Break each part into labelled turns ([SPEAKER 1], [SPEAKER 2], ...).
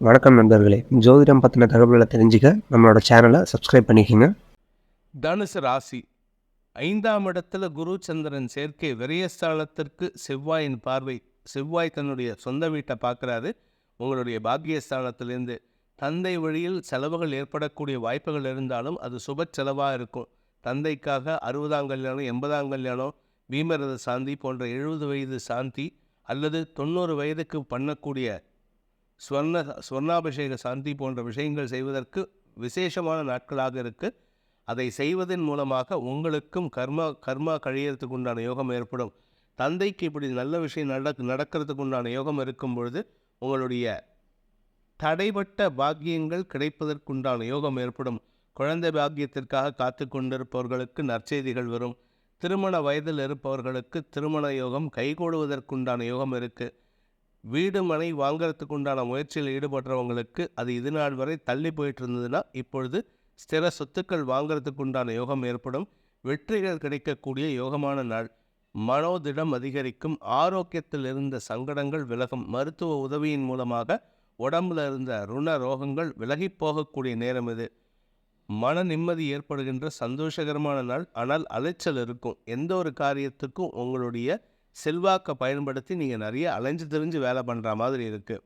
[SPEAKER 1] வணக்கம் நண்பர்களே. ஜோதிடம் பற்றின தகவல்களை தெரிஞ்சுக்க நம்மளோட சேனலை சப்ஸ்கிரைப் பண்ணிக்கோங்க.
[SPEAKER 2] தனுசு ராசி. ஐந்தாம் இடத்துல குரு சந்திரன் சேர்க்கை விரயஸ்தானத்திற்கு செவ்வாயின் பார்வை செவ்வாய் தன்னுடைய சொந்த வீட்டை பார்க்குறாரு. உங்களுடைய பாக்கியஸ்தானத்திலேருந்து தந்தை வழியில் செலவுகள் ஏற்படக்கூடிய வாய்ப்புகள் இருந்தாலும் அது சுப செலவாக இருக்கும். தந்தைக்காக அறுபதாம் கல்யாணம் எண்பதாம் கல்யாணம் பீமரத சாந்தி போன்ற எழுபது வயது சாந்தி அல்லது தொண்ணூறு வயதுக்கு பண்ணக்கூடிய ஸ்வர்ண ஸ்வர்ணாபிஷேக சாந்தி போன்ற விஷயங்கள் செய்வதற்கு விசேஷமான நாட்களாக இருக்குது அதை செய்வதன் மூலமாக உங்களுக்கும் கர்மா கர்மா கழியறதுக்கு உண்டான யோகம் ஏற்படும். தந்தைக்கு இப்படி நல்ல விஷயம் நடக் நடக்கிறதுக்கு உண்டான யோகம் இருக்கும் பொழுது உங்களுடைய தடைப்பட்ட பாக்கியங்கள் கிடைப்பதற்குண்டான யோகம் ஏற்படும். குழந்தை பாக்கியத்திற்காக காத்து கொண்டிருப்பவர்களுக்கு நற்செய்திகள் வரும். திருமண வயதில் இருப்பவர்களுக்கு திருமண யோகம் கைகூடுவதற்குண்டான யோகம் இருக்குது வீடு மனை வாங்குறதுக்கு உண்டான முயற்சியில் ஈடுபடுறவங்களுக்கு அது இது நாள் வரை தள்ளி போயிட்டு இருந்ததுன்னா இப்பொழுது ஸ்திர சொத்துக்கள் வாங்குறதுக்கு உண்டான யோகம் ஏற்படும். வெற்றிகள் கிடைக்கக்கூடிய யோகமான நாள். மனோதிடம் அதிகரிக்கும். ஆரோக்கியத்தில் இருந்த சங்கடங்கள் விலகும். மருத்துவ உதவியின் மூலமாக உடம்புல இருந்த ருண ரோகங்கள் விலகி போகக்கூடிய நேரம் இது. மன நிம்மதி ஏற்படுகின்ற சந்தோஷகரமான நாள். ஆனால் அலைச்சல் இருக்கும். எந்த ஒரு காரியத்துக்கும் உங்களுடைய செல்வாக்கை பயன்படுத்தி நீங்கள் நிறைய அலைஞ்சு தெரிஞ்சு வேலை பண்ணுற மாதிரி இருக்குது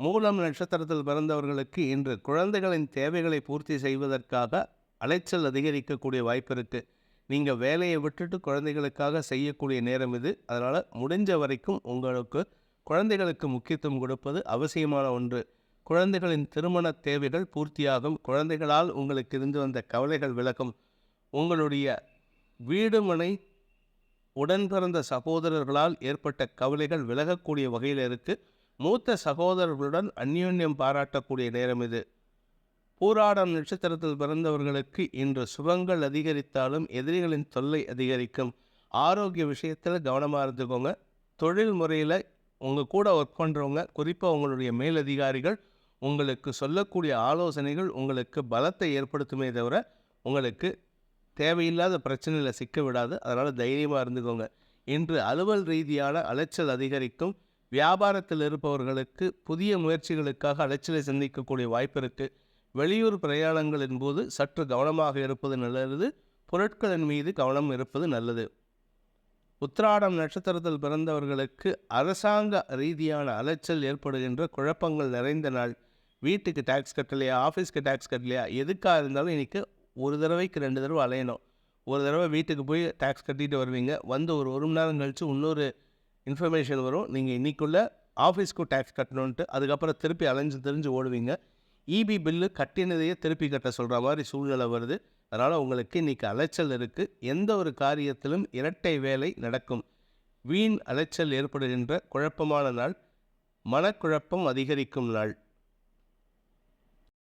[SPEAKER 2] மூலம் நட்சத்திரத்தில் பிறந்தவர்களுக்கு இன்று குழந்தைகளின் தேவைகளை பூர்த்தி செய்வதற்காக அலைச்சல் அதிகரிக்கக்கூடிய வாய்ப்பு இருக்குது நீங்கள் வேலையை விட்டுட்டு குழந்தைகளுக்காக செய்யக்கூடிய நேரம் இது. அதனால் முடிஞ்ச வரைக்கும் உங்களுக்கு குழந்தைகளுக்கு முக்கியத்துவம் கொடுப்பது அவசியமான ஒன்று. குழந்தைகளின் திருமண தேவைகள் பூர்த்தியாகும். குழந்தைகளால் உங்களுக்கு இருந்து வந்த கவலைகள் விலகும். உங்களுடைய வீடு மனை உடன் பிறந்த சகோதரர்களால் ஏற்பட்ட கவலைகள் விலகக்கூடிய வகையில் இருக்கு. மூத்த சகோதரர்களுடன் அந்யோன்யம் பாராட்டக்கூடிய நேரம் இது. பூராடம் நட்சத்திரத்தில் பிறந்தவர்களுக்கு இன்று சுகங்கள் அதிகரித்தாலும் எதிரிகளின் தொல்லை அதிகரிக்கும். ஆரோக்கிய விஷயத்தில் கவனமாக இருந்துக்கோங்க. தொழில் முறையில் உங்கள் கூட ஒர்க் பண்ணுறவங்க குறிப்பாக உங்களுடைய மேலதிகாரிகள் உங்களுக்கு சொல்லக்கூடிய ஆலோசனைகள் உங்களுக்கு பலத்தை ஏற்படுத்துமே தவிர உங்களுக்கு தேவையில்லாத பிரச்சனையில் சிக்க விடாது. அதனால் தைரியமாக இருந்துக்கோங்க. இன்று அலுவல் ரீதியான அலைச்சல் அதிகரிக்கும். வியாபாரத்தில் இருப்பவர்களுக்கு புதிய முயற்சிகளுக்காக அலைச்சலை சந்திக்கக்கூடிய வாய்ப்பு இருக்குது வெளியூர் பிரயாணங்களின் போது சற்று கவனமாக இருப்பது நல்லது. பொருட்களின் மீது கவனம் இருப்பது நல்லது. உத்திராடம் நட்சத்திரத்தில் பிறந்தவர்களுக்கு அரசாங்க ரீதியான அலைச்சல் ஏற்படுகின்ற குழப்பங்கள் நிறைந்த நாள். வீட்டுக்கு டேக்ஸ் கட்டலையா ஆஃபீஸ்க்கு டேக்ஸ் கட்டலையா எதுக்காக இருந்தாலும் இன்றைக்கி ஒரு தடவைக்கு ரெண்டு தடவை அலையணும். ஒரு தடவை வீட்டுக்கு போய் டேக்ஸ் கட்டிட்டு வருவீங்க. வந்து ஒரு ஒரு மணி நேரம் கழித்து இன்னொரு இன்ஃபர்மேஷன் வரும். நீங்கள் இன்னைக்குள்ளே ஆஃபீஸ்க்கும் டேக்ஸ் கட்டணுன்ட்டு அதுக்கப்புறம் திருப்பி அலைஞ்சு தெரிஞ்சு ஓடுவீங்க. இபி பில்லு கட்டினதையே திருப்பி கட்ட சொல்கிற மாதிரி சூழ்நிலை வருது. அதனால் உங்களுக்கு இன்றைக்கி அலைச்சல் இருக்குது எந்த ஒரு காரியத்திலும் இரட்டை வேலை நடக்கும். வீண் அலைச்சல் ஏற்படுகின்ற குழப்பமான நாள். மனக்குழப்பம் அதிகரிக்கும் நாள்.